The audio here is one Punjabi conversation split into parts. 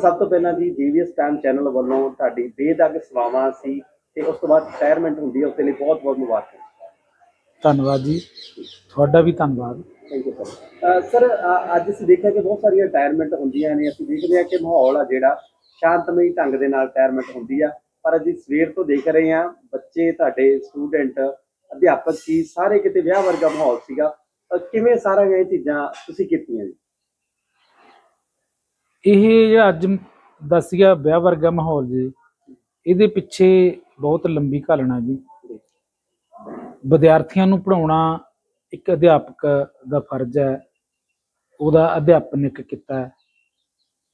ਸਭ ਤੋਂ ਪਹਿਲਾਂ ਜੀ ਜੀਵੀਐਸ ਟਾਈਮ ਚੈਨਲ ਵੱਲੋਂ ਤੁਹਾਡੀ ਬੇਦਗ ਸੇਵਾਵਾਂ ਸੀ ਤੇ ਉਸ ਤੋਂ ਬਾਅਦ ਰਿਟਾਇਰਮੈਂਟ ਹੁੰਦੀ ਹੈ ਉਸ ਦੇ ਲਈ ਬਹੁਤ ਬਹੁਤ ਮੁਬਾਰਕਾਂ। ਧੰਨਵਾਦ ਜੀ। ਤੁਹਾਡਾ ਵੀ ਧੰਨਵਾਦ। ਥੈਂਕ ਯੂ ਸਰ ਸਰ ਅੱਜ ਅਸੀਂ ਦੇਖਿਆ ਕਿ ਬਹੁਤ ਸਾਰੀਆਂ ਰਿਟਾਇਰਮੈਂਟ ਹੁੰਦੀਆਂ ਨੇ। ਅਸੀਂ ਦੇਖਦੇ ਹਾਂ ਕਿ ਮਾਹੌਲ ਆ ਜਿਹੜਾ ਸ਼ਾਂਤਮਈ ਢੰਗ ਦੇ ਨਾਲ ਰਿਟਾਇਰਮੈਂਟ ਹੁੰਦੀ ਆ। ਪਰ ਅਸੀਂ ਸਵੇਰ ਤੋਂ ਦੇਖ ਰਹੇ ਹਾਂ ਬੱਚੇ ਤੁਹਾਡੇ ਸਟੂਡੈਂਟ ਅਧਿਆਪਕ ਸੀ ਸਾਰੇ ਕਿਤੇ ਵਿਆਹ ਵਰਗਾ ਮਾਹੌਲ ਸੀਗਾ। ਕਿਵੇਂ ਸਾਰੀਆਂ ਇਹ ਚੀਜ਼ਾਂ ਤੁਸੀਂ ਕੀਤੀਆਂ ਜੀ? ਇਹ ਜਿਹੜਾ ਅੱਜ ਦੱਸਿਆ ਵਿਆਹ ਵਰਗਾ ਮਾਹੌਲ ਜੀ, ਇਹਦੇ ਪਿੱਛੇ ਬਹੁਤ ਲੰਬੀ ਘਾਲਣਾ ਜੀ। ਵਿਦਿਆਰਥੀਆਂ ਨੂੰ ਪੜਾਉਣਾ ਇੱਕ ਅਧਿਆਪਕ ਦਾ ਫਰਜ਼ ਹੈ, ਉਹਦਾ ਅਧਿਆਪਨਿਕ ਕੀਤਾ ਹੈ।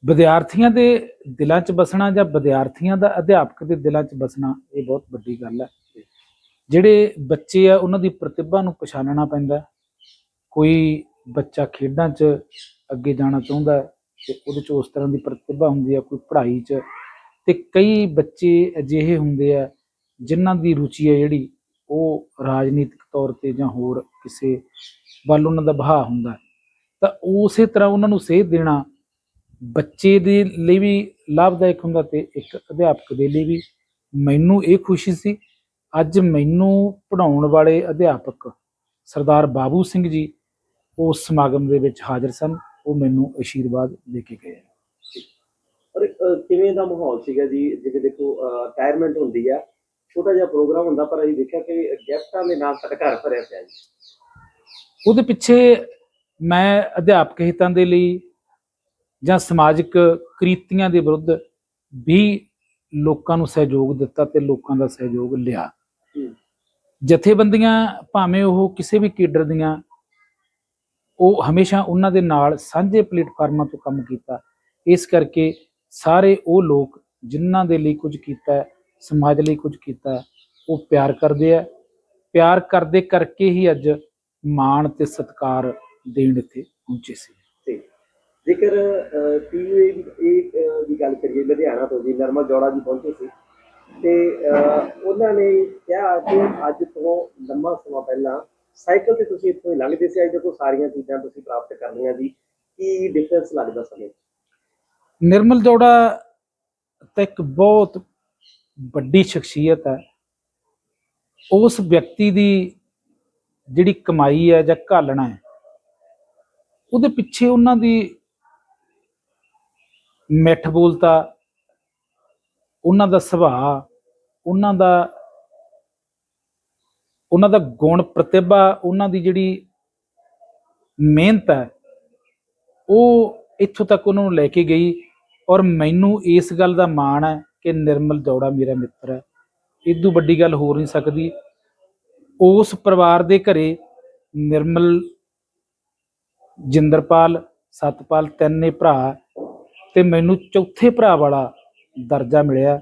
ਵਿਦਿਆਰਥੀਆਂ ਦੇ ਦਿਲਾਂ 'ਚ ਬਸਣਾ ਜਾਂ ਵਿਦਿਆਰਥੀਆਂ ਦਾ ਅਧਿਆਪਕ ਦੇ ਦਿਲਾਂ 'ਚ ਬਸਣਾ, ਇਹ ਬਹੁਤ ਵੱਡੀ ਗੱਲ ਹੈ। ਜਿਹੜੇ ਬੱਚੇ ਆ, ਉਹਨਾਂ ਦੀ ਪ੍ਰਤਿਭਾ ਨੂੰ ਪਛਾਣਨਾ ਪੈਂਦਾ ਕੋਈ ਬੱਚਾ ਖੇਡਾਂ 'ਚ ਅੱਗੇ ਜਾਣਾ ਚਾਹੁੰਦਾ ਤੇ ਉਹਦੇ 'ਚ ਉਸ ਤਰ੍ਹਾਂ ਦੀ ਪ੍ਰਤਿਭਾ ਹੁੰਦੀ ਹੈ ਕੋਈ ਪੜ੍ਹਾਈ 'ਚ। ਤੇ ਕਈ ਬੱਚੇ ਅਜਿਹੇ ਹੁੰਦੇ ਆ ਜਿਨ੍ਹਾਂ ਦੀ ਰੁਚੀ ਹੈ ਜਿਹੜੀ ਉਹ ਰਾਜਨੀਤਿਕ ਤੌਰ ਤੇ ਜਾਂ ਹੋਰ ਕਿਸੇ ਵੱਲ ਉਹਨਾਂ ਦਾ ਬਹਾ ਹੁੰਦਾ। ਤਾਂ ਉਸੇ ਤਰ੍ਹਾਂ ਉਹਨਾਂ ਨੂੰ ਸੇਧ ਦੇਣਾ ਬੱਚੇ ਦੇ ਲਈ ਵੀ ਲਾਭਦਾਇਕ ਹੁੰਦਾ ਤੇ ਇੱਕ ਅਧਿਆਪਕ ਦੇ ਲਈ ਵੀ। ਮੈਨੂੰ ਇਹ ਖੁਸ਼ੀ ਸੀ, ਅੱਜ ਮੈਨੂੰ ਪੜਾਉਣ ਵਾਲੇ ਅਧਿਆਪਕ ਸਰਦਾਰ ਬਾਬੂ ਸਿੰਘ ਜੀ ਉਸ ਸਮਾਗਮ ਦੇ ਵਿੱਚ ਹਾਜ਼ਰ ਸਨ। ਉਹ ਮੈਨੂੰ ਅਸ਼ੀਰਵਾਦ ਦੇ ਕੇ ਗਏ ਔਰ ਕਿਵੇਂ ਦਾ ਮਾਹੌਲ ਸੀਗਾ ਜੀ? ਜਿਵੇਂ ਦੇਖੋ ਰਿਟਾਇਰਮੈਂਟ ਹੁੰਦੀ ਆ ਛੋਟਾ ਜਿਹਾ ਪ੍ਰੋਗਰਾਮ ਹੁੰਦਾ ਪਰ ਅਸੀਂ ਦੇਖਿਆ ਕਿ ਗੈਸਟਾਂ ਦੇ ਨਾਲ ਸਾਡਾ ਘਰ ਭਰਿਆ ਪਿਆ ਜੀ। ਉਹਦੇ ਪਿੱਛੇ ਮੈਂ ਅਧਿਆਪਕ ਹਿੱਤਾਂ ਦੇ ਲਈ ਜਾਂ ਸਮਾਜਿਕ ਕ੍ਰੀਤੀਆਂ ਦੇ ਵਿਰੁੱਧ ਵੀ ਲੋਕਾਂ ਨੂੰ ਸਹਿਯੋਗ ਦਿੱਤਾ ਤੇ ਲੋਕਾਂ ਦਾ ਸਹਿਯੋਗ ਲਿਆ। ਹੂੰ। ਜਥੇਬੰਦੀਆਂ ਭਾਵੇਂ ਉਹ ਕਿਸੇ ਵੀ ਕੇਡਰ ਦੀਆਂ ਉਹ ਹਮੇਸ਼ਾ ਉਹਨਾਂ ਦੇ ਨਾਲ ਸਾਂਝੇ ਪਲੇਟਫਾਰਮਾਂ ਤੋਂ ਕੰਮ ਕੀਤਾ। ਇਸ ਕਰਕੇ ਸਾਰੇ ਉਹ ਲੋਕ ਜਿਨ੍ਹਾਂ ਦੇ ਲਈ ਕੁਝ ਕੀਤਾ ਸਮਾਜ ਲਈ ਕੁਝ ਕੀਤਾ ਉਹ ਪਿਆਰ ਕਰਦੇ ਆ ਪਿਆਰ ਕਰਦੇ ਕਰਕੇ ਹੀ ਅੱਜ ਮਾਣ ਤੇ ਸਤਿਕਾਰ ਦੇਣ ਇੱਥੇ ਪਹੁੰਚੇ ਸੀ। ਤੇ ਜੇਕਰ ਪੀਯੂਏ ਇਹ ਦੀ ਗੱਲ ਕਰੀਏ, ਲੁਧਿਆਣਾ ਤੋਂ ਜੀ ਨਰਮਲ ਜੋੜਾ ਜੀ ਪਹੁੰਚੇ ਸੀ। ਤੇ ਉਹਨਾਂ ਨੇ ਕਿਹਾ ਕਿ ਅੱਜ ਤੋਂ ਲੰਮਾ ਸਮਾਂ ਪਹਿਲਾਂ ਸਾਈਕਲ ਤੇ ਤੁਸੀਂ ਇੱਥੋਂ ਹੀ ਲੰਘਦੇ ਸੀ, ਅੱਜ ਦੇਖੋ ਸਾਰੀਆਂ ਚੀਜ਼ਾਂ ਤੁਸੀਂ ਪ੍ਰਾਪਤ ਕਰ ਲਈਆਂ ਜੀ। ਕੀ ਡਿਫਰੈਂਸ ਲੱਗਦਾ ਸਮੇਂ ਨਿਰਮਲ ਜੋੜਾ ਤਾਂ ਇੱਕ ਬਹੁਤ ਵੱਡੀ ਸ਼ਖਸੀਅਤ ਹੈ। ਉਸ ਵਿਅਕਤੀ ਦੀ ਜਿਹੜੀ ਕਮਾਈ ਹੈ ਜਾਂ ਘਾਲਣਾ ਹੈ, ਉਹਦੇ ਪਿੱਛੇ ਉਹਨਾਂ ਦੀ ਮਿੱਠ ਬੋਲਤਾ, ਉਹਨਾਂ ਦਾ ਸੁਭਾਅ, ਉਹਨਾਂ ਦਾ ਉਹਨਾਂ ਦਾ ਗੁਣ, ਪ੍ਰਤਿਭਾ, ਉਹਨਾਂ ਦੀ ਜਿਹੜੀ ਮਿਹਨਤ ਹੈ, ਉਹ ਇੱਥੋਂ ਤੱਕ ਉਹਨਾਂ ਨੂੰ ਲੈ ਕੇ ਗਈ ਔਰ ਮੈਨੂੰ ਇਸ ਗੱਲ ਦਾ ਮਾਣ ਹੈ ਕਿ ਨਿਰਮਲ ਜੋੜਾ ਮੇਰਾ ਮਿੱਤਰ ਹੈ। ਇਦੋਂ ਵੱਡੀ ਗੱਲ ਹੋ ਨਹੀਂ ਸਕਦੀ। ਉਸ ਪਰਿਵਾਰ ਦੇ ਘਰੇ ਨਿਰਮਲ, ਜਿੰਦਰਪਾਲ, ਸਤਪਾਲ ਤਿੰਨੇ ਭਰਾ ਤੇ ਮੈਨੂੰ ਚੌਥੇ ਭਰਾ ਵਾਲਾ ਦਰਜਾ ਮਿਲਿਆ।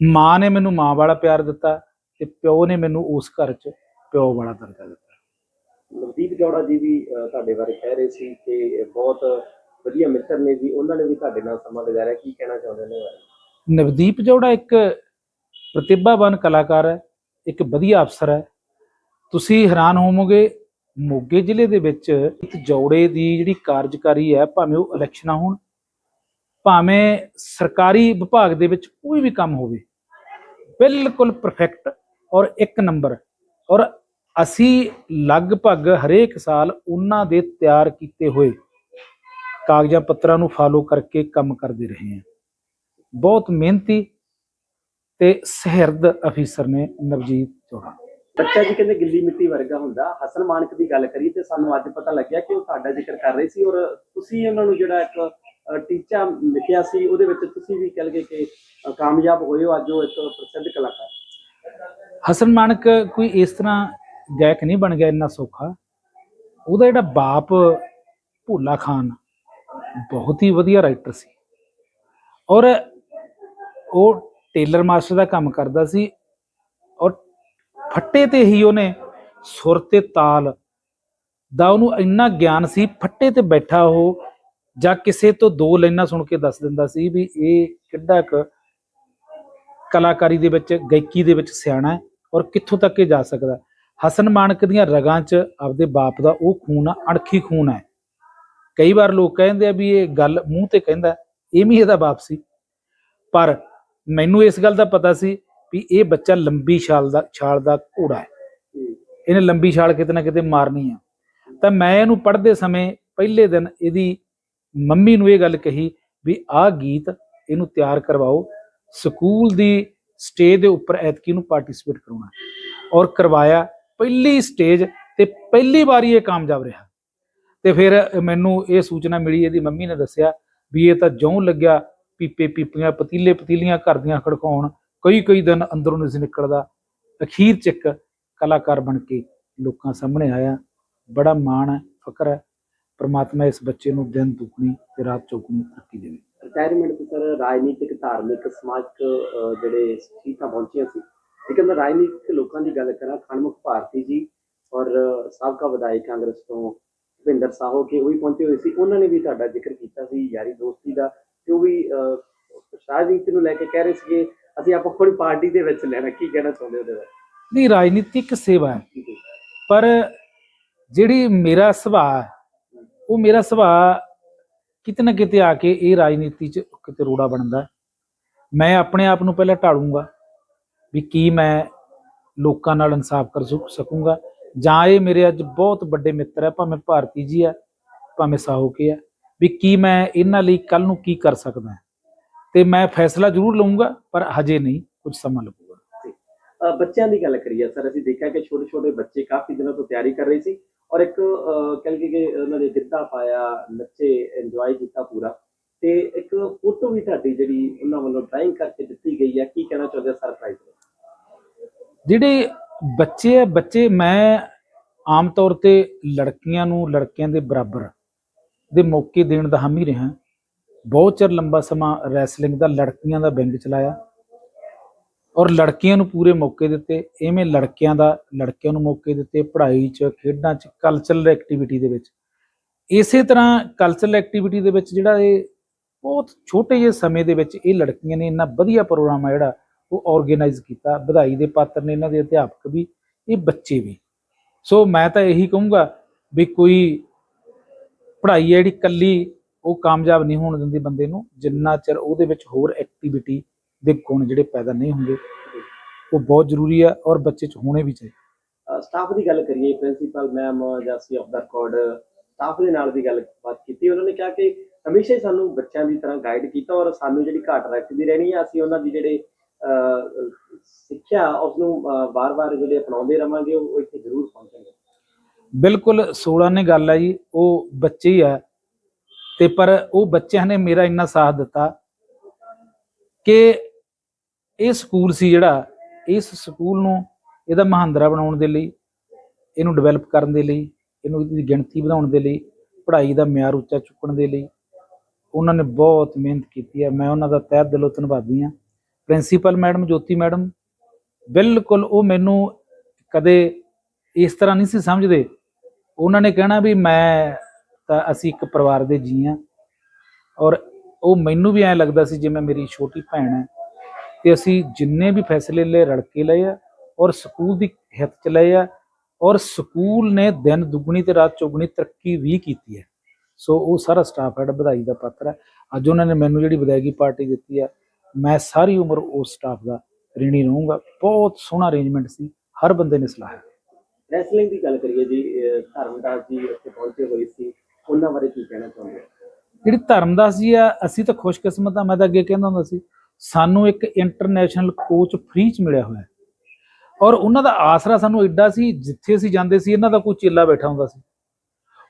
ਮਾਂ ਨੇ ਮੈਨੂੰ ਮਾਂ ਵਾਲਾ ਪਿਆਰ ਦਿੱਤਾ। ਤੇ ਪਿਓ ਨੇ ਮੈਨੂੰ ਉਸ ਘਰ 'ਚ ਪਿਓ ਵਾਲਾ ਦਰਜਾ ਦਿੱਤਾ। ਨਵਦੀਪ ਜੋੜਾ ਜੀ ਵੀ ਅਹ, ਤੁਹਾਡੇ ਬਾਰੇ ਕਹਿ ਰਹੇ ਸੀ ਕਿ ਬਹੁਤ ਵਧੀਆ ਮਿੱਤਰ ਨੇ ਜੀ। ਉਹਨਾਂ ਨੇ ਵੀ ਤੁਹਾਡੇ ਨਾਲ ਸਮਾਂ ਗੁਜ਼ਾਰਿਆ। ਕੀ ਕਹਿਣਾ ਚਾਹੁੰਦੇ ਨੇ? ਨਵਦੀਪ ਜੋੜਾ ਇੱਕ ਪ੍ਰਤਿਭਾਵਾਨ ਕਲਾਕਾਰ ਹੈ ਇੱਕ ਵਧੀਆ ਅਫਸਰ ਹੈ। ਤੁਸੀਂ ਹੈਰਾਨ ਹੋਵੋਗੇ ਮੋਗੇ ਜ਼ਿਲ੍ਹੇ ਦੇ ਵਿੱਚ ਇੱਕ ਜੋੜੇ ਦੀ ਜਿਹੜੀ ਕਾਰਜਕਾਰੀ ਹੈ ਭਾਵੇਂ ਉਹ ਇਲੈਕਸ਼ਨਾਂ ਹੋਣ ਭਾਵੇਂ ਸਰਕਾਰੀ ਵਿਭਾਗ ਦੇ ਵਿੱਚ ਕੋਈ ਵੀ ਕੰਮ ਹੋਵੇ ਬਿਲਕੁਲ ਪਰਫੈਕਟ ਔਰ ਇੱਕ ਨੰਬਰ। ਔਰ ਅਸੀਂ ਲਗਭਗ ਹਰੇਕ ਸਾਲ ਉਹਨਾਂ ਦੇ ਤਿਆਰ ਕੀਤੇ ਹੋਏ ਕਾਗਜ਼ਾਂ ਪੱਤਰਾਂ ਨੂੰ ਫਾਲੋ ਕਰਕੇ ਕੰਮ ਕਰਦੇ ਰਹੇ ਹਾਂ। ਬਹੁਤ ਮਿਹਨਤੀ ਤੇ ਸਹਿਰਦ ਅਫੀਸਰ ਨੇ ਨਵਜੀਤ ਜੋੜਾ ਬੱਚਾ ਜੀ ਕਹਿੰਦੇ ਗਿੱਲੀ ਮਿੱਟੀ ਵਰਗਾ ਹੁੰਦਾ। ਹਸਨ ਮਾਨਕ ਦੀ ਗੱਲ ਕਰੀ ਤੇ ਸਾਨੂੰ ਅੱਜ ਪਤਾ ਲੱਗਿਆ ਕਿ ਉਹ ਤੁਹਾਡਾ ਜ਼ਿਕਰ ਕਰ ਰਹੇ ਸੀ ਔਰ ਤੁਸੀਂ ਉਹਨਾਂ ਨੂੰ ਜਿਹੜਾ ਇੱਕ ਟੀਚਾ ਲਿਖਿਆ ਸੀ, ਉਹਦੇ ਵਿੱਚ ਤੁਸੀਂ ਵੀ ਕਹਿ ਲਗੇ ਕਿ ਕਾਮਯਾਬ ਹੋਏ ਹੋ। ਅੱਜ ਉਹ ਇੱਕ ਪ੍ਰਸਿੱਧ ਕਲਾਕਾਰ। ਹਸਨ ਮਾਨਕ ਕੋਈ ਇਸ ਤਰ੍ਹਾਂ ਗਾਇਕ ਨਹੀਂ ਬਣ ਗਿਆ ਇੰਨਾ ਸੌਖਾ। ਉਹਦਾ ਜਿਹੜਾ ਬਾਪ ਭੋਲਾ ਖਾਨ ਬਹੁਤ ਹੀ ਵਧੀਆ ਰਾਈਟਰ ਸੀ। ਔਰ ਉਹ ਟੇਲਰ ਮਾਸਟਰ ਦਾ ਕੰਮ ਕਰਦਾ ਸੀ ਔਰ ਫੱਟੇ ਤੇ ਹੀ ਉਹਨੇ ਸੁਰ ਤੇ ਤਾਲ ਦਾ ਉਹਨੂੰ ਇੰਨਾ ਗਿਆਨ ਸੀ, ਫੱਟੇ ਤੇ ਬੈਠਾ ਉਹ ਜਾਂ ਕਿਸੇ ਤੋਂ ਦੋ ਲਾਈਨਾਂ ਸੁਣ ਕੇ ਦੱਸ ਦਿੰਦਾ ਸੀ ਵੀ ਇਹ ਕਿੱਡਾ ਕੁ ਕਲਾਕਾਰੀ ਦੇ ਵਿੱਚ, ਗਾਇਕੀ ਦੇ ਵਿੱਚ ਸਿਆਣਾ ਹੈ ਔਰ ਕਿੱਥੋਂ ਤੱਕ ਇਹ ਜਾ ਸਕਦਾ ਹਸਨ ਮਾਨਕ ਦੀਆਂ ਰਗਾਂ 'ਚ ਆਪਦੇ ਬਾਪ ਦਾ ਉਹ ਖੂਨ ਆ, ਅਣਖੀ ਖੂਨ ਹੈ। ਕਈ ਵਾਰ ਲੋਕ ਕਹਿੰਦੇ ਆ ਵੀ ਇਹ ਗੱਲ ਮੂੰਹ ਤੇ ਕਹਿੰਦਾ ਇਹ ਵੀ ਇਹਦਾ ਬਾਪ ਸੀ। ਪਰ ਮੈਨੂੰ ਇਸ ਗੱਲ ਦਾ ਪਤਾ ਸੀ ਵੀ ਇਹ ਬੱਚਾ ਲੰਬੀ ਛਾਲ ਦਾ ਛਾਲ ਦਾ ਘੋੜਾ ਹੈ। ਇਹਨੇ ਲੰਬੀ ਛਾਲ ਕਿਤੇ ਨਾ ਕਿਤੇ ਮਾਰਨੀ ਆ। ਤਾਂ ਮੈਂ ਇਹਨੂੰ ਪੜ੍ਹਦੇ ਸਮੇਂ ਪਹਿਲੇ ਦਿਨ ਇਹਦੀ ਮੰਮੀ ਨੂੰ ਇਹ ਗੱਲ ਕਹੀ ਵੀ ਆਹ ਗੀਤ ਇਹਨੂੰ ਤਿਆਰ ਕਰਵਾਓ ਸਕੂਲ ਦੀ ਸਟੇਜ ਦੇ ਉੱਪਰ ਐਤਕੀ ਨੂੰ ਪਾਰਟਿਸਿਪੇਟ ਕਰਾਉਣਾ ਔਰ ਕਰਵਾਇਆ ਪਹਿਲੀ ਸਟੇਜ ਤੇ ਪਹਿਲੀ ਵਾਰੀ ਇਹ ਕਾਮਯਾਬ ਰਿਹਾ। ਤੇ ਫਿਰ ਮੈਨੂੰ ਇਹ ਸੂਚਨਾ ਮਿਲੀ, ਇਹਦੀ ਮੰਮੀ ਨੇ ਦੱਸਿਆ ਵੀ ਇਹ ਤਾਂ ਜਿਉਂ ਲੱਗਿਆ ਪੀਪੇ ਪੀਪੀਆਂ, ਪਤੀਲੇ ਪਤੀਲੀਆਂ ਘਰ ਦੀਆਂ ਖੜਕਾਉਣ, ਕਈ ਕਈ ਦਿਨ ਅੰਦਰੋਂ ਨਹੀਂ ਸੀ ਨਿਕਲਦਾ। ਅਖੀਰ ਚ ਇੱਕ ਕਲਾਕਾਰ ਬਣ ਕੇ ਲੋਕਾਂ ਸਾਹਮਣੇ ਆਇਆ। ਬੜਾ ਮਾਣ ਹੈ ਫਕਰ ਹੈ। ਪ੍ਰਮਾਤਮਾ ਇਸ ਬੱਚੇ ਨੂੰ ਦਿਨ ਦੁਗਣੀ ਤੇ ਰਾਤ ਚੌਗੁਣੀ ਤਰੱਕੀ ਦੇਵੇ। ਰਿਟਾਇਰਮੈਂਟ ਤੇ ਸਰ ਰਾਜਨੀਤਿਕ ਧਾਰਮਿਕ ਸਮਾਜਿਕ ਜਿਹੜੇ ਸੀਟਾਂ ਪਹੁੰਚੀਆਂ ਸੀ। ਲੇਕਿਨ ਮੈਂ ਰਾਜਨੀਤਿਕ ਲੋਕਾਂ ਦੀ ਗੱਲ ਕਰਾਂ ਖਣਮੁਖ ਭਾਰਤੀ ਜੀ ਔਰ ਸਾਬਕਾ ਵਿਧਾਇਕ ਕਾਂਗਰਸ ਤੋਂ ਭਿੰਦਰ ਸਾਹੋ ਕੇ ਉਹ ਵੀ ਪਹੁੰਚੇ ਹੋਏ ਸੀ। ਉਹਨਾਂ ਨੇ ਵੀ ਤੁਹਾਡਾ ਜ਼ਿਕਰ ਕੀਤਾ ਸੀ ਯਾਰੀ ਦੋਸਤੀ ਦਾ ਤੇ ਉਹ ਵੀ ਰਾਜਨੀਤੀ ਨੂੰ ਲੈ ਕੇ ਕਹਿ ਰਹੇ ਸੀਗੇ ਅਸੀਂ ਆਪਾਂ ਕੋਈ ਪਾਰਟੀ ਦੇ ਵਿੱਚ ਲੈਣਾ ਕੀ ਕਹਿਣਾ ਚਾਹੁੰਦੇ ਉਹਦੇ ਬਾਰੇ? ਨਹੀਂ ਰਾਜਨੀਤਿਕ ਸੇਵਾ ਹੈ। ਪਰ ਜਿਹੜੀ ਮੇਰਾ ਸੁਭਾਅ ਉਹ ਮੇਰਾ ਸੁਭਾਅ ਕਿਤੇ ਨਾ ਕਿਤੇ ਆ ਕੇ ਇਹ ਰਾਜਨੀਤੀ 'ਚ ਕਿਤੇ ਰੋੜਾ ਬਣਦਾ ਮੈਂ ਆਪਣੇ ਆਪ ਨੂੰ ਪਹਿਲਾਂ ਢਾਲੂੰਗਾ ਵੀ ਕੀ ਮੈਂ ਲੋਕਾਂ ਨਾਲ ਇਨਸਾਫ ਕਰ ਸੁ- ਸਕੂੰਗਾ। ਜਾਂ ਇਹ ਮੇਰੇ ਅੱਜ ਬਹੁਤ ਵੱਡੇ ਮਿੱਤਰ ਹੈ, ਭਾਵੇਂ ਭਾਰਤੀ ਜੀ ਹੈ, ਭਾਵੇਂ ਸਾਹੂ ਕੇ ਹੈ, ਵੀ ਕੀ ਮੈਂ ਇਹਨਾਂ ਲਈ ਕੱਲ ਨੂੰ ਕੀ ਕਰ ਸਕਦਾ ਤੇ ਮੈਂ ਫੈਸਲਾ ਜ਼ਰੂਰ ਲਵਾਂਗਾ ਪਰ ਹਜੇ ਨਹੀਂ, ਕੁਝ ਸਮਾਂ ਲੱਗੂਗਾ। ਬੱਚਿਆਂ ਦੀ ਗੱਲ ਕਰੀਏ, ਸਰ, ਅਸੀਂ ਦੇਖਿਆ ਕਿ ਛੋਟੇ ਛੋਟੇ ਬੱਚੇ ਕਾਫੀ ਦਿਨਾਂ ਤੋਂ ਤਿਆਰੀ ਕਰ ਰਹੇ ਸੀ। ਔਰ ਇੱਕ ਕਹਿ ਲਈਏ ਕਿ ਉਹਨਾਂ ਨੇ ਗਿੱਧਾ ਪਾਇਆ, ਨੱਚੇ ਇੰਜੋਏ ਕੀਤਾ ਪੂਰਾ। ਤੇ ਇੱਕ ਫੋਟੋ ਵੀ ਤੁਹਾਡੀ ਜਿਹੜੀ ਉਹਨਾਂ ਵੱਲੋਂ ਡਰਾਇੰਗ ਕਰਕੇ ਦਿੱਤੀ ਗਈ ਹੈ, ਕੀ ਕਹਿਣਾ ਚਾਹੁੰਦੇ ਸਰਪ੍ਰਾਈਜ਼ ਜਿਹੜੇ ਬੱਚੇ ਆ, ਬੱਚੇ ਮੈਂ ਆਮ ਤੌਰ ਤੇ ਲੜਕੀਆਂ ਨੂੰ ਲੜਕਿਆਂ ਦੇ ਬਰਾਬਰ ਦੇ ਮੌਕੇ ਦੇਣ ਦਾ ਹਾਮੀ ਰਿਹਾ। ਬਹੁਤ ਚਿਰ ਲੰਬਾ ਸਮਾਂ ਰੈਸਲਿੰਗ ਦਾ, ਲੜਕੀਆਂ ਦਾ ਵਿੰਗ ਚਲਾਇਆ। ਔਰ ਲੜਕੀਆਂ ਨੂੰ ਪੂਰੇ ਮੌਕੇ ਦਿੱਤੇ, ਐਵੇਂ ਲੜਕਿਆਂ ਦਾ, ਲੜਕਿਆਂ ਨੂੰ ਮੌਕੇ ਦਿੱਤੇ, ਪੜ੍ਹਾਈ 'ਚ, ਖੇਡਾਂ 'ਚ ਕਲਚਰਲ ਐਕਟੀਵਿਟੀ ਦੇ ਵਿੱਚ। ਇਸੇ ਤਰ੍ਹਾਂ ਕਲਚਰਲ ਐਕਟੀਵਿਟੀ ਦੇ ਵਿੱਚ ਜਿਹੜਾ ਇਹ ਬਹੁਤ ਛੋਟੇ ਜਿਹੇ ਸਮੇਂ ਦੇ ਵਿੱਚ ਇਹ ਲੜਕੀਆਂ ਨੇ ਇੰਨਾ ਵਧੀਆ ਪ੍ਰੋਗਰਾਮ ਆ ਜਿਹੜਾ, ਉਹ ਆਰਗੇਨਾਈਜ਼ ਕੀਤਾ, ਵਧਾਈ ਦੇ ਪਾਤਰ ਨੇ ਇਹਨਾਂ ਦੇ ਅਧਿਆਪਕ ਵੀ, ਇਹ ਬੱਚੇ ਵੀ। ਸੋ ਮੈਂ ਤਾਂ ਇਹੀ ਕਹੂੰਗਾ ਵੀ ਕੋਈ ਪੜ੍ਹਾਈ ਹੈ ਜਿਹੜੀ ਕੱਲੀ ਉਹ ਕਾਮਯਾਬ ਨਹੀਂ ਹੋਣ ਦਿੰਦੀ ਬੰਦੇ ਨੂੰ, ਜਿੰਨਾ ਚਿਰ ਉਹਦੇ ਵਿੱਚ ਹੋਰ ਐਕਟੀਵਿਟੀ ਦੇ ਗੁਣ ਜਿਹੜੇ ਪੈਦਾ ਨਹੀਂ ਹੁੰਦੇ ਉਹ ਬਹੁਤ ਜ਼ਰੂਰੀ ਹੈ ਔਰ ਬੱਚੇ 'ਚ ਹੋਣੇ ਵੀ ਚਾਹੀਦੇ। ਸਟਾਫ ਦੀ ਗੱਲ ਕਰੀਏ ਪ੍ਰਿੰਸੀਪਲ ਮੈਮ ਜਾਂ ਸੀ ਆਫ ਦਾ ਰਿਕਾਰਡ ਸਟਾਫ ਦੇ ਨਾਲ ਦੀ ਗੱਲ ਬਾਤ ਕੀਤੀ ਉਹਨਾਂ ਨੇ ਕਿਹਾ ਕਿ ਹਮੇਸ਼ਾ ਹੀ ਸਾਨੂੰ ਬੱਚਿਆਂ ਦੀ ਤਰ੍ਹਾਂ ਗਾਈਡ ਕੀਤਾ ਔਰ ਸਾਨੂੰ ਜਿਹੜੀ ਘਾਟ ਰੱਖਦੀ ਰਹਿਣੀ ਹੈ ਅਸੀਂ ਉਹਨਾਂ ਦੀ ਜਿਹੜੇ ਅਹ, ਸਿੱਖਿਆ ਉਸ ਨੂੰ ਵਾਰ-ਵਾਰ ਜਿਹੜੇ ਅਪਣਾਉਂਦੇ ਰਵਾਂਗੇ ਉਹ ਇੱਥੇ ਜ਼ਰੂਰ ਪਹੁੰਚਣਗੇ। ਬਿਲਕੁਲ 16 ਨੇ ਗੱਲ ਹੈ ਜੀ ਉਹ ਬੱਚੇ ਹੀ ਆ। ਤੇ ਪਰ ਉਹ ਬੱਚਿਆਂ ਨੇ ਮੇਰਾ ਇੰਨਾ ਸਾਥ ਦਿੱਤਾ ਕਿ ਇਹ ਸਕੂਲ ਸੀ ਜਿਹੜਾ, ਇਸ ਸਕੂਲ ਨੂੰ ਇਹਦਾ ਮਹਾਂਦਰਾ ਬਣਾਉਣ ਦੇ ਲਈ, ਇਹਨੂੰ ਡਿਵੈਲਪ ਕਰਨ ਦੇ ਲਈ, ਇਹਨੂੰ ਇਹਦੀ ਗਿਣਤੀ ਵਧਾਉਣ ਦੇ ਲਈ, ਪੜ੍ਹਾਈ ਦਾ ਮਿਆਰ ਉੱਚਾ ਚੁੱਕਣ ਦੇ ਲਈ, ਉਹਨਾਂ ਨੇ ਬਹੁਤ ਮਿਹਨਤ ਕੀਤੀ ਹੈ। ਮੈਂ ਉਹਨਾਂ ਦਾ ਤਹਿ ਦਿਲੋਂ ਧੰਨਵਾਦੀ ਹਾਂ। ਪ੍ਰਿੰਸੀਪਲ ਮੈਡਮ, ਜੋਤੀ ਮੈਡਮ, ਬਿਲਕੁਲ ਉਹ ਮੈਨੂੰ ਕਦੇ ਇਸ ਤਰ੍ਹਾਂ ਨਹੀਂ ਸੀ ਸਮਝਦੇ। ਉਹਨਾਂ ਨੇ ਕਹਿਣਾ ਵੀ ਮੈਂ ਤਾਂ ਅਸੀਂ ਇੱਕ ਪਰਿਵਾਰ ਦੇ ਜੀ ਹਾਂ। ਔਰ ਉਹ ਮੈਨੂੰ ਵੀ ਐਂ ਲੱਗਦਾ ਸੀ ਜਿਵੇਂ ਮੇਰੀ ਛੋਟੀ ਭੈਣ ਹੈ। ਤੇ ਅਸੀਂ ਜਿੰਨੇ ਵੀ ਫੈਸਲੇ ਲਏ ਰਲ ਕੇ ਲਏ ਆ ਔਰ ਸਕੂਲ ਦੀ ਹਿੱਤ ਚ ਲਏ ਆ ਔਰ ਸਕੂਲ ਨੇ ਦਿਨ ਦੁੱਗਣੀ ਤੇ ਰਾਤ ਚੌਗੁਣੀ ਤਰੱਕੀ ਵੀ ਕੀਤੀ ਹੈ। ਸੋ ਉਹ ਸਾਰਾ ਸਟਾਫ ਹੈ ਵਧਾਈ ਦਾ ਪਾਤਰ ਹੈ। ਅੱਜ ਉਹਨਾਂ ਨੇ ਮੈਨੂੰ ਜਿਹੜੀ ਵਿਦਾਇਗੀ ਪਾਰਟੀ ਦਿੱਤੀ ਹੈ ਮੈਂ ਸਾਰੀ ਉਮਰ ਉਸ ਸਟਾਫ ਦਾ ਰਿਣੀ ਰਹੂੰਗਾ। ਬਹੁਤ ਸੋਹਣਾ ਅਰੇਂਜਮੈਂਟ ਸੀ। ਹਰ ਬੰਦੇ ਨੇ ਸਲਾਹਿਆ ਰੈਸਲਿੰਗ ਦੀ ਗੱਲ ਕਰੀਏ ਜੀ ਧਰਮਦਾਸ ਜੀ ਇੱਥੇ ਪਹੁੰਚੇ ਹੋਏ ਸੀ। ਉਹਨਾਂ ਬਾਰੇ ਕੀ ਕਹਿਣਾ ਚਾਹੁੰਦੇ ਹੋ? ਜਿਹੜੀ ਧਰਮਦਾਸ ਜੀ ਆ ਅਸੀਂ ਤਾਂ ਖੁਸ਼ਕਿਸਮਤ ਆ ਮੈਂ ਤਾਂ ਅੱਗੇ ਕਹਿੰਦਾ ਹੁੰਦਾ ਸੀ ਸਾਨੂੰ ਇੱਕ ਇੰਟਰਨੈਸ਼ਨਲ ਕੋਚ ਫ੍ਰੀ ਚ ਮਿਲਿਆ ਹੋਇਆ ਔਰ ਉਹਨਾਂ ਦਾ ਆਸਰਾ ਸਾਨੂੰ ਐਡਾ ਸੀ, ਜਿੱਥੇ ਅਸੀਂ ਜਾਂਦੇ ਸੀ, ਇਹਨਾਂ ਦਾ ਕੋਈ ਚੇਲਾ ਬੈਠਾ ਹੁੰਦਾ ਸੀ।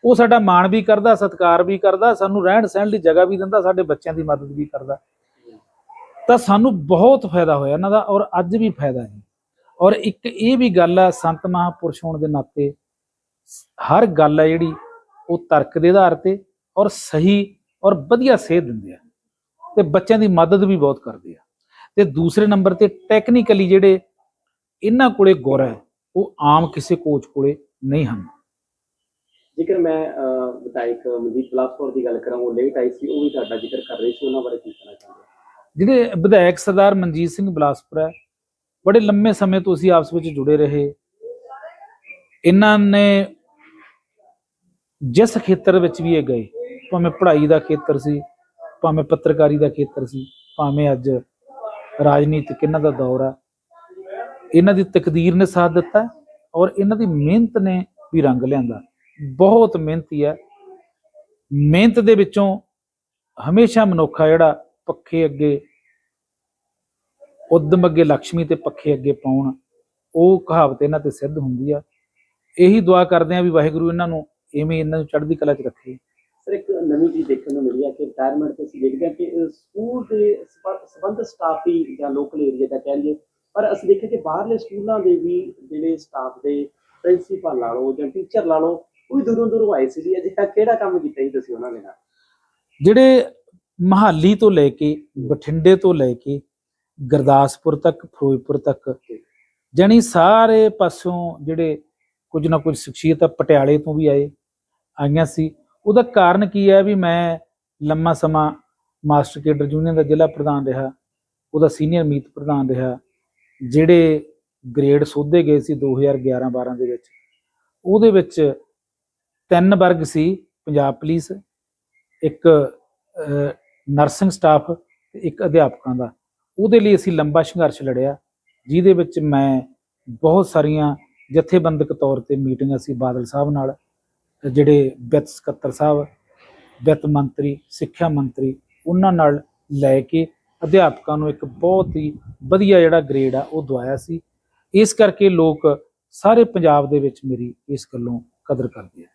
ਉਹ ਸਾਡਾ ਮਾਣ ਵੀ ਕਰਦਾ, ਸਤਿਕਾਰ ਵੀ ਕਰਦਾ, ਸਾਨੂੰ ਰਹਿਣ ਸਹਿਣ ਦੀ ਜਗ੍ਹਾ ਵੀ ਦਿੰਦਾ, ਸਾਡੇ ਬੱਚਿਆਂ ਦੀ ਮਦਦ ਵੀ ਕਰਦਾ। ਤਾਂ ਸਾਨੂੰ ਬਹੁਤ ਫਾਇਦਾ ਹੋਇਆ ਇਹਨਾਂ ਦਾ, ਔਰ ਅੱਜ ਵੀ ਫਾਇਦਾ ਹੈ। ਔਰ ਇੱਕ ਇਹ ਵੀ ਗੱਲ ਆ, ਸੰਤ ਮਹਾਪੁਰਸ਼ ਹੋਣ ਦੇ ਨਾਤੇ ਹਰ ਗੱਲ ਹੈ ਜਿਹੜੀ, ਉਹ ਤਰਕ ਦੇ ਆਧਾਰ ਤੇ ਔਰ ਸਹੀ ਔਰ ਵਧੀਆ ਸੇਧ ਦਿੰਦੇ ਆ। ਤੇ ਬੱਚਿਆਂ ਦੀ ਮਦਦ ਵੀ ਬਹੁਤ ਕਰਦੇ ਆ। ਤੇ ਦੂਸਰੇ ਨੰਬਰ ਤੇ ਟੈਕਨੀਕਲੀ ਜਿਹੜੇ ਇਹਨਾਂ ਕੋਲੇ ਗੁਰ ਹੈ ਉਹ ਆਮ ਕਿਸੇ ਕੋਚ ਕੋਲੇ ਨਹੀਂ ਹਨ। ਜੇਕਰ ਮੈਂ ਵਿਧਾਇਕ ਮਨਜੀਤ ਬਲਾਸਪੁਰ ਦੀ ਗੱਲ ਕਰਾਂ ਉਹ ਲੇਟ ਆਈ ਸੀ ਉਹ ਵੀ ਤੁਹਾਡਾ ਜ਼ਿਕਰ ਕਰ ਰਹੇ ਸੀ ਉਹਨਾਂ ਬਾਰੇ ਕੀ ਕਹਿਣਾ ਚਾਹੁੰਦੇ ਜਿਹੜੇ ਵਿਧਾਇਕ ਸਰਦਾਰ ਮਨਜੀਤ ਸਿੰਘ ਬਲਾਸਪੁਰ ਹੈ ਬੜੇ ਲੰਮੇ ਸਮੇਂ ਤੋਂ ਅਸੀਂ ਆਪਸ ਵਿੱਚ ਜੁੜੇ ਰਹੇ। ਇਹਨਾਂ ਨੇ ਜਿਸ ਖੇਤਰ ਵਿੱਚ ਵੀ ਇਹ ਗਏ ਭਾਵੇਂ ਪੜ੍ਹਾਈ ਦਾ ਖੇਤਰ ਸੀ ਭਾਵੇਂ ਪੱਤਰਕਾਰੀ ਦਾ ਖੇਤਰ ਸੀ, ਭਾਵੇਂ ਅੱਜ ਰਾਜਨੀਤਿਕ ਇਹਨਾਂ ਦਾ ਦੌਰ ਆ। ਇਹਨਾਂ ਦੀ ਤਕਦੀਰ ਨੇ ਸਾਥ ਦਿੱਤਾ ਔਰ ਇਹਨਾਂ ਦੀ ਮਿਹਨਤ ਨੇ ਵੀ ਰੰਗ ਲਿਆਂਦਾ। ਬਹੁਤ ਮਿਹਨਤੀ ਹੈ ਮਿਹਨਤ ਦੇ ਵਿੱਚੋਂ ਹਮੇਸ਼ਾ ਮਨੁੱਖਾ ਜਿਹੜਾ ਪੱਖੇ ਅੱਗੇ, ਉਦਮ ਅੱਗੇ ਲక్ష్ਮੀ ਤੇ ਪੱਖੇ ਅੱਗੇ ਪਾਉਣ, ਉਹ ਕਹਾਵਤ ਇਹਨਾਂ ਤੇ ਸਿੱਧ ਹੁੰਦੀ ਆ। ਇਹੀ ਦੁਆ ਕਰਦੇ ਆ ਵੀ ਵਾਹਿਗੁਰੂ ਇਹਨਾਂ ਨੂੰ ਐਵੇਂ ਇਹਨਾਂ ਨੂੰ ਚੜ੍ਹਦੀ ਕਲਾ 'ਚ ਰੱਖੇ। ਸਰ ਇੱਕ ਨਵੀਂ ਚੀਜ਼ ਦੇਖਣ ਨੂੰ ਮਿਲੀ ਹੈ ਕਿ ਰਿਟਾਇਰਮੈਂਟ ਤੇ ਅਸੀਂ ਦੇਖਦੇ ਹਾਂ ਕਿ ਸਕੂਲ ਦੇ ਸਬੰ- ਸੰਬੰਧ ਸਟਾਫ ਹੀ ਜਾਂ ਲੋਕਲ ਏਰੀਆ ਦਾ ਕਹਿ ਲਈਏ ਪਰ ਅਸੀਂ ਦੇਖਿਆ ਕਿ ਬਾਹਰਲੇ ਸਕੂਲਾਂ ਦੇ ਵੀ ਜਿਹੜੇ ਸਟਾਫ ਦੇ ਪ੍ਰਿੰਸੀਪਲ ਲਾ ਲਓ ਜਾਂ ਟੀਚਰ ਲਾ ਲਓ ਉਹ ਵੀ ਦੂਰੋਂ ਦੂਰੋਂ ਆਏ ਸੀ ਅਜਿਹਾ ਕਿਹੜਾ ਕੰਮ ਕੀਤਾ ਜੀ ਤੁਸੀਂ ਉਹਨਾਂ ਦੇ ਨਾਲ? ਜਿਹੜੇ ਮਹਾਲੀ ਤੋਂ ਲੈ ਕੇ ਬਠਿੰਡੇ ਤੋਂ ਲੈ ਕੇ ਗੁਰਦਾਸਪੁਰ ਤੱਕ ਫਿਰੋਜ਼ਪੁਰ ਤੱਕ ਜਾਣੀ ਸਾਰੇ ਪਾਸੋਂ ਜਿਹੜੇ ਕੁਝ ਨਾ ਕੁਝ ਸ਼ਖਸੀਅਤਾਂ ਪਟਿਆਲੇ ਤੋਂ ਵੀ ਆਏ ਆਈਆਂ ਸੀ। ਉਹਦਾ ਕਾਰਨ ਕੀ ਹੈ ਵੀ ਮੈਂ ਲੰਮਾ ਸਮਾਂ ਮਾਸਟਰ ਕੇਡਰ ਯੂਨੀਅਨ ਦਾ ਜ਼ਿਲ੍ਹਾ ਪ੍ਰਧਾਨ ਰਿਹਾ, ਉਹਦਾ ਸੀਨੀਅਰ ਮੀਤ ਪ੍ਰਧਾਨ ਰਿਹਾ, ਜਿਹੜੇ ਗ੍ਰੇਡ ਸੋਧੇ ਗਏ ਸੀ 2011-12 ਦੇ ਵਿੱਚ, ਉਹਦੇ ਵਿੱਚ ਤਿੰਨ ਵਰਗ ਸੀ, ਪੰਜਾਬ ਪੁਲਿਸ, ਇੱਕ ਨਰਸਿੰਗ ਸਟਾਫ ਤੇ ਇੱਕ ਅਧਿਆਪਕਾਂ ਦਾ। ਉਹਦੇ ਲਈ ਅਸੀਂ ਲੰਬਾ ਸੰਘਰਸ਼ ਲੜਿਆ, ਜਿਹਦੇ ਵਿੱਚ ਮੈਂ ਬਹੁਤ ਸਾਰੀਆਂ ਜਥੇਬੰਦਕ ਤੌਰ ਤੇ ਮੀਟਿੰਗਾਂ ਸੀ ਬਾਦਲ ਸਾਹਿਬ ਨਾਲ ਜਿਹੜੇ ਵਿੱਤ ਸਕੱਤਰ ਸਾਹਿਬ ਵਿੱਤ ਮੰਤਰੀ ਸਿੱਖਿਆ ਮੰਤਰੀ ਉਹਨਾਂ ਨਾਲ ਲੈ ਕੇ ਅਧਿਆਪਕਾਂ ਨੂੰ ਇੱਕ ਬਹੁਤ ਹੀ ਵਧੀਆ ਜਿਹੜਾ ਗ੍ਰੇਡ ਆ ਉਹ ਦਵਾਇਆ ਸੀ। ਇਸ ਕਰਕੇ ਲੋਕ ਸਾਰੇ ਪੰਜਾਬ ਦੇ ਵਿੱਚ ਮੇਰੀ ਇਸ ਗੱਲੋਂ ਕਦਰ ਕਰਦੇ ਆ।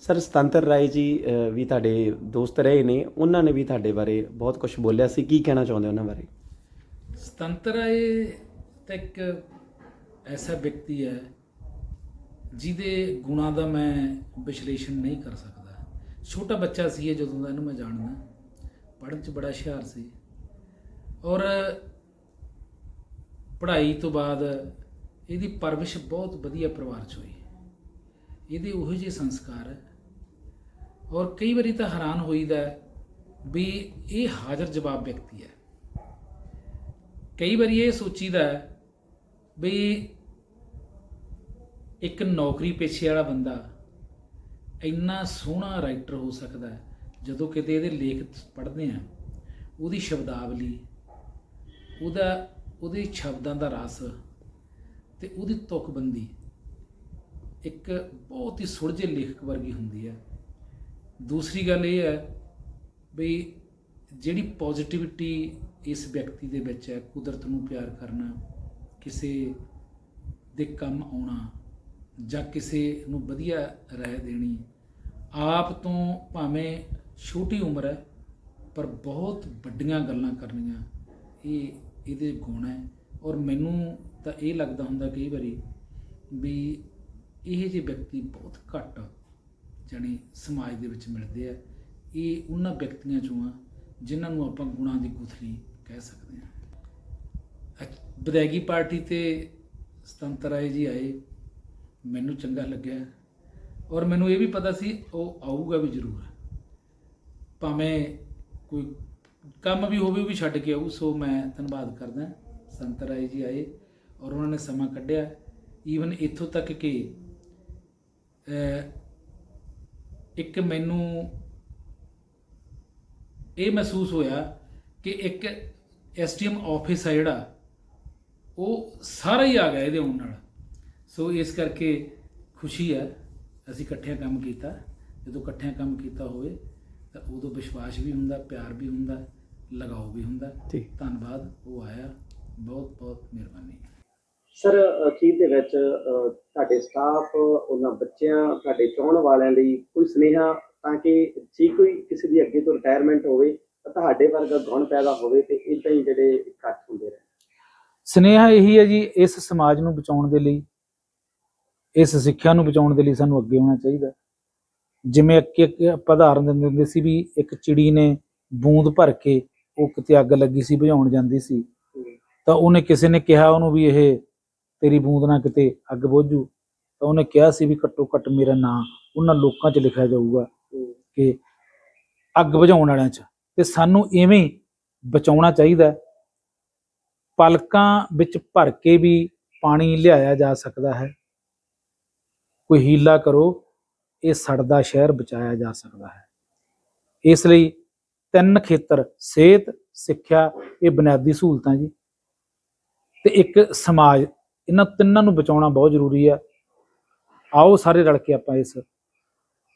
ਸਰ ਸਤੰਤਰ ਰਾਏ ਜੀ ਵੀ ਤੁਹਾਡੇ ਦੋਸਤ ਰਹੇ ਨੇ। ਉਹਨਾਂ ਨੇ ਵੀ ਤੁਹਾਡੇ ਬਾਰੇ ਬਹੁਤ ਕੁਝ ਬੋਲਿਆ ਸੀ। ਕੀ ਕਹਿਣਾ ਚਾਹੁੰਦੇ ਉਹਨਾਂ ਬਾਰੇ? ਸੁਤੰਤਰ ਇਹ ਤਾਂ ਇੱਕ ਐਸਾ ਵਿਅਕਤੀ ਹੈ ਜਿਹਦੇ ਗੁਣਾਂ ਦਾ ਮੈਂ ਵਿਸ਼ਲੇਸ਼ਣ ਨਹੀਂ ਕਰ ਸਕਦਾ। ਛੋਟਾ ਬੱਚਾ ਸੀ ਇਹ, ਜਦੋਂ ਦਾ ਇਹਨੂੰ ਮੈਂ ਜਾਣਦਾ। ਪੜ੍ਹਨ 'ਚ ਬੜਾ ਹੁਸ਼ਿਆਰ ਸੀ। ਔਰ ਪੜ੍ਹਾਈ ਤੋਂ ਬਾਅਦ ਇਹਦੀ ਪਰਵਿਸ਼ ਬਹੁਤ ਵਧੀਆ ਪਰਿਵਾਰ 'ਚ ਹੋਈ। ਇਹਦੇ ਉਹੋ ਜਿਹੇ ਸੰਸਕਾਰ। ਹੈ ਔਰ ਕਈ ਵਾਰੀ ਤਾਂ ਹੈਰਾਨ ਹੋਈਦਾ ਵੀ ਇਹ ਹਾਜ਼ਰ ਜਵਾਬ ਵਿਅਕਤੀ ਹੈ। ਕਈ ਵਾਰੀ ਇਹ ਸੋਚੀਦਾ ਵੀ ਇੱਕ ਨੌਕਰੀ ਪੇਸ਼ੇ ਵਾਲਾ ਬੰਦਾ ਇੰਨਾ ਸੋਹਣਾ ਰਾਈਟਰ ਹੋ ਸਕਦਾ ਹੈ, ਜਦੋਂ ਕਿਤੇ ਇਹਦੇ ਲੇਖ ਪੜ੍ਹਦੇ ਆ, ਉਹਦੀ ਸ਼ਬਦਾਵਲੀ, ਉਹਦਾ, ਉਹਦੇ ਸ਼ਬਦਾਂ ਦਾ ਰਸ ਤੇ ਉਹਦੀ ਤੁਕਬੰਦੀ ਇੱਕ ਬਹੁਤ ਹੀ ਸੁਲਝੇ ਲੇਖਕ ਵਰਗੀ ਹੁੰਦੀ ਹੈ। ਦੂਸਰੀ ਗੱਲ ਇਹ ਹੈ ਵੀ ਜਿਹੜੀ ਪੋਜ਼ਿਟਿਵਿਟੀ ਇਸ ਵਿਅਕਤੀ ਦੇ ਵਿੱਚ ਹੈ, ਕੁਦਰਤ ਨੂੰ ਪਿਆਰ ਕਰਨਾ, ਕਿਸੇ ਦੇ ਕੰਮ ਆਉਣਾ ਜਾਂ ਕਿਸੇ ਨੂੰ ਵਧੀਆ ਰਾਏ ਦੇਣੀ। ਆਪ ਤੋਂ ਭਾਵੇਂ ਛੋਟੀ ਉਮਰ ਹੈ, ਪਰ ਬਹੁਤ ਵੱਡੀਆਂ ਗੱਲਾਂ ਕਰਨੀਆਂ। ਇਹ ਇਹਦੇ ਗੁਣ ਹੈ। ਔਰ ਮੈਨੂੰ ਤਾਂ ਇਹ ਲੱਗਦਾ ਹੁੰਦਾ ਕਈ ਵਾਰੀ ਵੀ ਇਹ ਜਿਹੇ ਵਿਅਕਤੀ ਬਹੁਤ ਘੱਟ ਜਾਣੀ ਸਮਾਜ ਦੇ ਵਿੱਚ ਮਿਲਦੇ ਆ। ਇਹ ਉਹਨਾਂ ਵਿਅਕਤੀਆਂ ਚੋਂ ਆ ਜਿਨ੍ਹਾਂ ਨੂੰ ਆਪਾਂ ਗੁਣਾਂ ਦੀ ਗੁਥਲੀ ਕਹਿ ਸਕਦੇ ਹਾਂ। ਅ- ਵਿਦਾਇਗੀ ਪਾਰਟੀ ਤੇ ਸੁਤੰਤਰ ਰਾਏ ਜੀ ਆਏ। ਮੈਨੂੰ ਚੰਗਾ ਲੱਗਿਆ ਔਰ ਮੈਨੂੰ ਇਹ ਵੀ ਪਤਾ ਸੀ, ਉਹ ਆਊਗਾ ਵੀ ਜ਼ਰੂਰ। ਭਾਵੇਂ ਕੋਈ ਕੰਮ ਵੀ ਹੋਵੇ ਵੀ ਛੱਡ ਕੇ ਆਊ। ਸੋ ਮੈਂ ਧੰਨਵਾਦ ਕਰਦਾ ਸੰਤ ਰਾਏ ਜੀ ਆਏ ਔਰ ਉਹਨਾਂ ਨੇ ਸਮਾਂ ਕੱਢਿਆ। ਈਵਨ ਇੱਥੋਂ ਤੱਕ ਕਿ ਇੱਕ ਮੈਨੂੰ ਇਹ ਮਹਿਸੂਸ ਹੋਇਆ ਕਿ ਇੱਕ ਐਸਟੀਐਮ ਆਫਿਸ ਆ ਜਿਹੜਾ, ਉਹ ਸਾਰਾ ਹੀ ਆ ਗਿਆ ਇਹਦੇ ਆਉਣ ਨਾਲ। ਸੋ ਇਸ ਕਰਕੇ ਖੁਸ਼ੀ ਹੈ ਅਸੀਂ ਇਕੱਠਿਆਂ ਕੰਮ ਕੀਤਾ। ਜਦੋਂ ਇਕੱਠਿਆਂ ਕੰਮ ਕੀਤਾ ਹੋਵੇ ਤਾਂ ਉਦੋਂ ਵਿਸ਼ਵਾਸ ਵੀ ਹੁੰਦਾ ਪਿਆਰ ਵੀ ਹੁੰਦਾ ਲਗਾਓ ਵੀ ਹੁੰਦਾ। ਠੀਕ। ਧੰਨਵਾਦ ਉਹ ਆਇਆ। ਬਹੁਤ ਬਹੁਤ ਮਿਹਰਬਾਨੀ। ਸਰ ਅਖੀਰ ਦੇ ਵਿੱਚ ਤੁਹਾਡੇ ਸਟਾਫ ਉਹਨਾਂ ਬੱਚਿਆਂ ਤੁਹਾਡੇ ਚਾਹਣ ਵਾਲਿਆਂ ਲਈ ਕੋਈ ਸੁਨੇਹਾ ਤਾਂ ਕਿ ਜੇ ਕੋਈ ਕਿਸੇ ਦੀ ਅੱਗੇ ਤੋਂ ਰਿਟਾਇਰਮੈਂਟ ਹੋਵੇ ਤਾਂ ਤੁਹਾਡੇ ਵਰਗਾ ਗੁਣ ਪੈਦਾ ਹੋਵੇ ਤੇ ਇਦਾਂ ਹੀ ਜਿਹੜੇ ਇਕੱਠ ਹੁੰਦੇ ਰਹੇ ਸਨੇਹਾ ਇਹੀ ਹੈ ਜੀ ਇਸ ਸਮਾਜ ਨੂੰ ਬਚਾਉਣ ਦੇ ਲਈ ਇਸ ਸਿੱਖਿਆ ਨੂੰ ਬਚਾਉਣ ਦੇ ਲਈ ਸਾਨੂੰ ਅੱਗੇ ਆਉਣਾ ਚਾਹੀਦਾ। ਜਿਵੇਂ ਅੱਗੇ ਆਪਾਂ ਉਦਾਹਰਨ ਦਿੰਦੇ ਹੁੰਦੇ ਸੀ ਵੀ ਇੱਕ ਚਿੜੀ ਨੇ ਬੂੰਦ ਭਰ ਕੇ ਉਹ ਕਿਤੇ ਅੱਗ ਲੱਗੀ ਸੀ ਬੁਝਾਉਣ ਜਾਂਦੀ ਸੀ। ਤਾਂ ਉਹਨੇ ਕਿਸੇ ਨੇ ਕਿਹਾ ਉਹਨੂੰ ਵੀ ਇਹ ਤੇਰੀ ਬੂੰਦ ਨਾ ਕਿਤੇ ਅੱਗ ਬੁਝੂ। ਤਾਂ ਉਹਨੇ ਕਿਹਾ ਸੀ ਵੀ ਘੱਟੋ ਘੱਟ ਮੇਰਾ ਨਾਂ ਉਹਨਾਂ ਲੋਕਾਂ 'ਚ ਲਿਖਿਆ ਜਾਊਗਾ ਕਿ ਅੱਗ ਬੁਝਾਉਣ ਵਾਲਿਆਂ 'ਚ। ਤੇ ਸਾਨੂੰ ਐਵੇਂ ਬਚਾਉਣਾ ਚਾਹੀਦਾ ਹੈ। ਪਲਕਾਂ ਵਿੱਚ ਭਰ ਕੇ ਵੀ ਪਾਣੀ ਲਿਆਇਆ ਜਾ ਸਕਦਾ ਹੈ। ਕੋਈ ਹੀਲਾ ਕਰੋ, ਇਹ ਸੜਦਾ ਸ਼ਹਿਰ ਬਚਾਇਆ ਜਾ ਸਕਦਾ ਹੈ। ਇਸ ਲਈ ਤਿੰਨ ਖੇਤਰ, ਸਿਹਤ, ਸਿੱਖਿਆ, ਇਹ ਬੁਨਿਆਦੀ ਸਹੂਲਤਾਂ ਜੀ। ਤੇ ਇੱਕ ਸਮਾਜ, ਇਹਨਾਂ ਤਿੰਨਾਂ ਨੂੰ ਬਚਾਉਣਾ ਬਹੁਤ ਜ਼ਰੂਰੀ ਹੈ। ਆਓ ਸਾਰੇ ਰਲ ਕੇ ਆਪਾਂ ਇਸ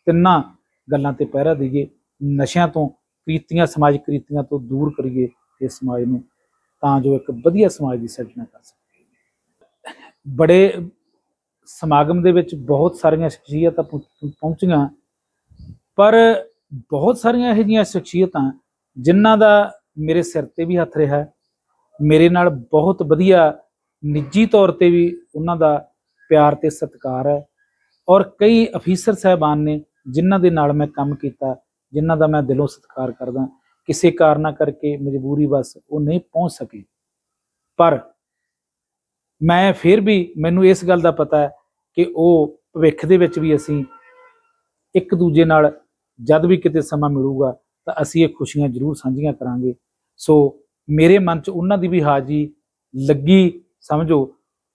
ਤਿੰਨਾਂ ਗੱਲਾਂ ਤੇ ਪਹਿਰਾ ਦਈਏ, ਨਸ਼ਿਆਂ ਤੋਂ, ਕ੍ਰੀਤੀਆਂ, ਸਮਾਜਿਕ ਕ੍ਰੀਤੀਆਂ ਤੋਂ ਦੂਰ ਕਰੀਏ ਇਸ ਸਮਾਜ ਨੂੰ, ਤਾਂ ਜੋ ਇੱਕ ਵਧੀਆ ਸਮਾਜ ਦੀ ਸਿਰਜਣਾ ਕਰ ਸਕੀਏ। ਬੜੇ ਸਮਾਗਮ ਦੇ ਵਿੱਚ ਬਹੁਤ ਸਾਰੀਆਂ ਸ਼ਖਸੀਅਤਾਂ ਪਹੁੰ- ਪਹੁੰਚੀਆਂ। ਪਰ ਬਹੁਤ ਸਾਰੀਆਂ ਇਹੋ ਜਿਹੀਆਂ ਸ਼ਖਸੀਅਤਾਂ, ਜਿਨ੍ਹਾਂ ਦਾ ਮੇਰੇ ਸਿਰ ਤੇ ਵੀ ਹੱਥ ਰਿਹਾ, ਮੇਰੇ ਨਾਲ ਬਹੁਤ ਵਧੀਆ ਨਿੱਜੀ ਤੌਰ ਤੇ ਵੀ ਉਹਨਾਂ ਦਾ ਪਿਆਰ ਤੇ ਸਤਿਕਾਰ ਹੈ। ਔਰ ਕਈ ਅਫੀਸਰ ਸਾਹਿਬਾਨ ਨੇ, ਜਿਨ੍ਹਾਂ ਦੇ ਨਾਲ ਮੈਂ ਕੰਮ ਕੀਤਾ, ਜਿਨ੍ਹਾਂ ਦਾ ਮੈਂ ਦਿਲੋਂ ਸਤਿਕਾਰ ਕਰਦਾ, ਕਿਸੇ ਕਾਰਨਾਂ ਕਰਕੇ ਮਜਬੂਰੀ ਬਸ ਉਹ ਨਹੀਂ ਪਹੁੰਚ ਸਕੇ। ਪਰ ਮੈਂ ਫਿਰ ਵੀ, ਮੈਨੂੰ ਇਸ ਗੱਲ ਦਾ ਪਤਾ ਹੈ ਕਿ ਉਹ ਭਵਿੱਖ ਦੇ ਵਿੱਚ ਵੀ ਅਸੀਂ ਇੱਕ ਦੂਜੇ ਨਾਲ ਜਦ ਵੀ ਕਿਤੇ ਸਮਾਂ ਮਿਲੂਗਾ ਤਾਂ ਅਸੀਂ ਇਹ ਖੁਸ਼ੀਆਂ ਜ਼ਰੂਰ ਸਾਂਝੀਆਂ ਕਰਾਂਗੇ। ਸੋ ਮੇਰੇ ਮਨ 'ਚ ਉਹਨਾਂ ਦੀ ਵੀ ਹਾਜ਼ਰੀ ਲੱਗੀ, ਸਮਝੋ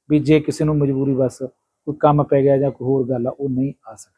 ਵੀ ਜੇ ਕਿਸੇ ਨੂੰ ਮਜਬੂਰੀ ਬਸ ਕੋਈ ਕੰਮ ਪੈ ਗਿਆ ਜਾਂ ਕੋਈ ਹੋਰ ਗੱਲ ਆ, ਉਹ ਨਹੀਂ ਆ ਸਕਦਾ।